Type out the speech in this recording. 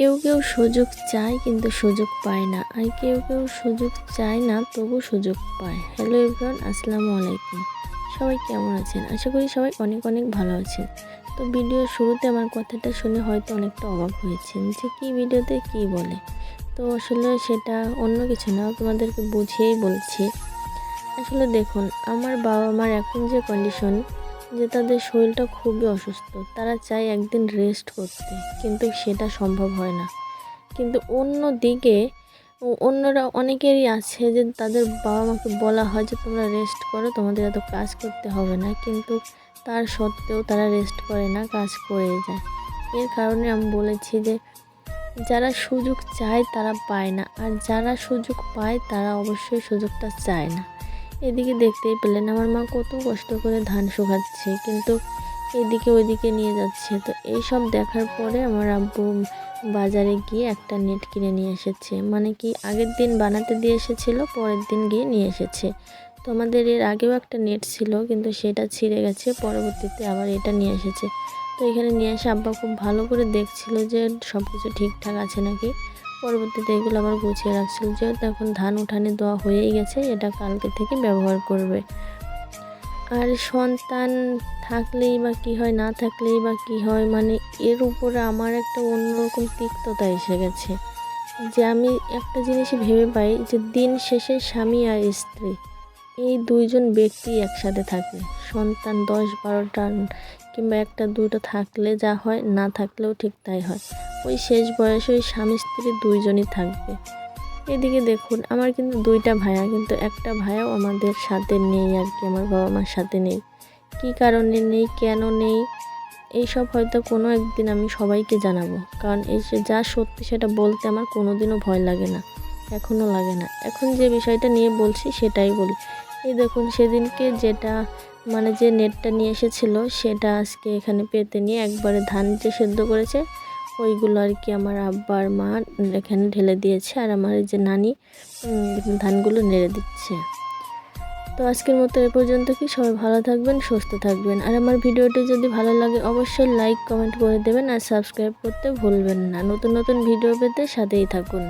কেউ কেউ সুযোগ চায় কিন্তু সুযোগ পায় না। আর কেউ কেউ সুযোগ চায় না, তবু সুযোগ পায়। হ্যালো এভরিওয়ান আসসালামু আলাইকুম। সবাই কেমন আছেন? আশা করি সবাই অনেক অনেক ভালো আছেন। তো ভিডিওর শুরুতে আমার কথাটা শুনে হয়তো অনেকটা অবাক হয়েছেন যে কী ভিডিওতে কী বলে। তো আসলে সেটা অন্য কিছু না, তোমাদেরকে বুঝিয়েই বলছি। আসলে দেখুন, আমার বাবা মার এখন যে কন্ডিশন যে তাদের শরীরটা খুবই অসুস্থ। তারা চায় একদিন রেস্ট করতে, কিন্তু সেটা সম্ভব হয় না। কিন্তু অন্য দিকে অন্যরা অনেকেরই আছে যে তাদের বাবা মাকে বলা হয় যে, তোমরা রেস্ট করো, তোমাদের এত কাজ করতে হবে না। কিন্তু তার সত্ত্বেও তারা রেস্ট করে না, কাজ করে যায়। এর কারণে আমি বলেছি যে, যারা সুযোগ চায় তারা পায় না, আর যারা সুযোগ পায় তারা অবশ্যই সুযোগটা চায় না। এদিকে দেখতেই পেলেন আমার মা কত কষ্ট করে ধান শুকাচ্ছে, কিন্তু এদিকে ওইদিকে নিয়ে যাচ্ছে। তো এই সব দেখার পরে আমার আব্বু বাজারে গিয়ে একটা নেট কিনে নিয়ে এসেছে। মানে কি, আগের দিন বানাতে দিয়ে এসেছিল, পরের দিন গিয়ে নিয়ে এসেছে। তো আমাদের এর আগেও একটা নেট ছিল, কিন্তু সেটা ছিঁড়ে গেছে, পরবর্তীতে আবার এটা নিয়ে এসেছে। তো এখানে নিয়ে এসে আব্বা খুব ভালো করে দেখছিল যে সব কিছু ঠিকঠাক আছে নাকি। পরবর্তীতে এগুলো আবার গুছিয়ে রাখছিল যেহেতু এখন ধান উঠানে দেওয়া হয়েই গেছে, এটা কালকে থেকে ব্যবহার করবে। আর সন্তান থাকলেই বা কি হয়, না থাকলেই বা কি হয় মানে এর উপরে আমার একটা অন্যরকম তিক্ততা এসে গেছে। যে আমি একটা জিনিস ভেবে পাই যে দিন শেষে স্বামী আর স্ত্রী। এই দুইজন ব্যক্তি একসাথে থাকে সন্তান দশ বারোটা কিংবা একটা দুটো থাকলে যা হয়, না থাকলেও ঠিক তাই হয়। ওই শেষ বয়সে ওই স্বামী স্ত্রী দুইজনই থাকবে। এদিকে দেখুন, আমার কিন্তু দুইটা ভাইয়া, কিন্তু একটা ভাইয়াও আমাদের সাথে নেই আর কি, আমার বাবা মার সাথে নেই। কী কারণে নেই, কেন নেই, এইসব হয়তো কোনো একদিন আমি সবাইকে জানাব। কারণ এই যে যা সত্যি সেটা বলতে আমার কোনোদিনও ভয় লাগে না, এখনও লাগে না। এখন যে বিষয়টা নিয়ে বলছি সেটাই বলি। এই দেখুন, সেদিনকে যেটা মানে যে নেটটা নিয়ে এসেছিল, সেটা আজকে এখানে পেতে নিয়ে একবারে ধান যে সেদ্ধ করেছে, ওইগুলো আর কি আমার আব্বার মা এখানে ঢেলে দিয়েছে, আর আমার যে নানি ধানগুলো নেড়ে দিচ্ছে। তো আজকের মতো এ পর্যন্ত কি, সবাই ভালো থাকবেন, সুস্থ থাকবেন। আর আমার ভিডিওটি যদি ভালো লাগে, অবশ্যই লাইক কমেন্ট করে দেবেন, আর সাবস্ক্রাইব করতে ভুলবেন না। নতুন নতুন ভিডিও পেতে সাথেই থাকুন।